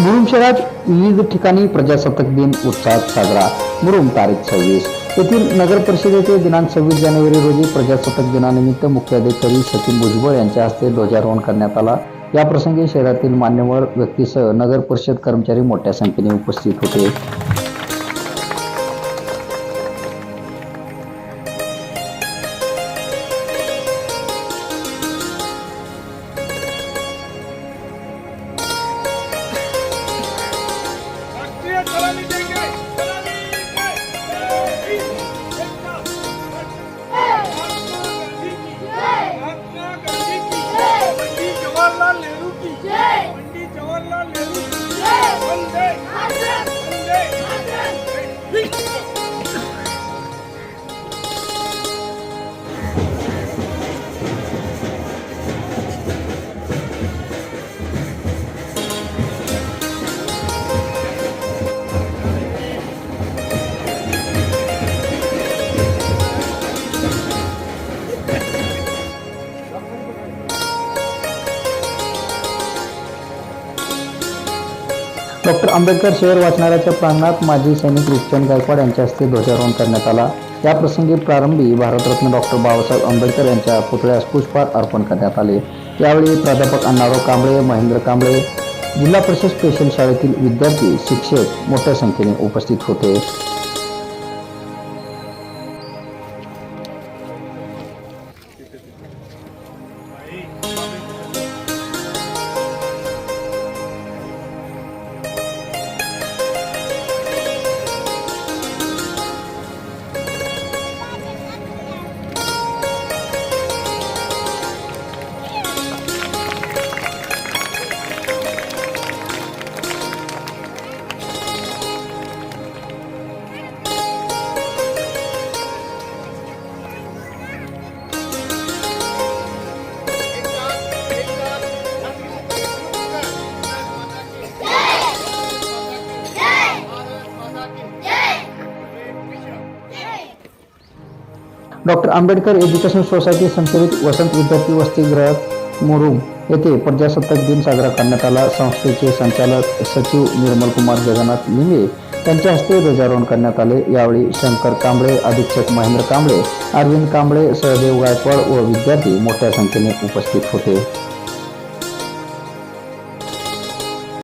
मुरुम शहरात विविध ठिकाणी प्रजासत्ताक दिन उत्साहात साजरा. मुरुम तारीख सव्वीस. येथील नगर परिषदेचे दिनांक सव्वीस जानेवारी रोजी प्रजासत्ताक दिनानिमित्त मुख्याधिकारी सचिन भुजबळ यांच्या हस्ते ध्वजारोहण करण्यात आला. या प्रसंगी शहरातील मान्यवर व्यक्तीसह नगर परिषद कर्मचारी मोठ्या संख्येने उपस्थित होते. 准。डॉक्टर आंबेडकर शहर वाचनालयाच्या प्रांगणात माजी सैनिक रूपचंद गायकवाड यांच्या हस्ते ध्वजारोहण करण्यात आला. या प्रसंगी प्रारंभी भारतरत्न डॉक्टर बाबासाहेब आंबेडकर यांच्या पुतळ्यास पुष्पहार अर्पण करण्यात आले. यावेळी प्राध्यापक अण्णाराव कांबळे महेंद्र कांबळे जिल्हा परिषद स्पेशल शाळेतील विद्यार्थी शिक्षक मोठ्या संख्येने उपस्थित होते. डॉक्टर आंबेडकर एज्युकेशन सोसायटी संचलित वसंत विद्यार्थी वसतिगृहात मुरुम येथे प्रजासत्ताक दिन साजरा करण्यात आला. संस्थेचे संचालक सचिव निर्मल कुमार जगन्नाथ लिंगे त्यांच्या हस्ते ध्वजारोहण करण्यात आले. यावेळी शंकर कांबळे अधीक्षक महेंद्र कांबळे अरविंद कांबळे सहदेव गायकवाड व विद्यार्थी मोठ्या संख्येने उपस्थित होते.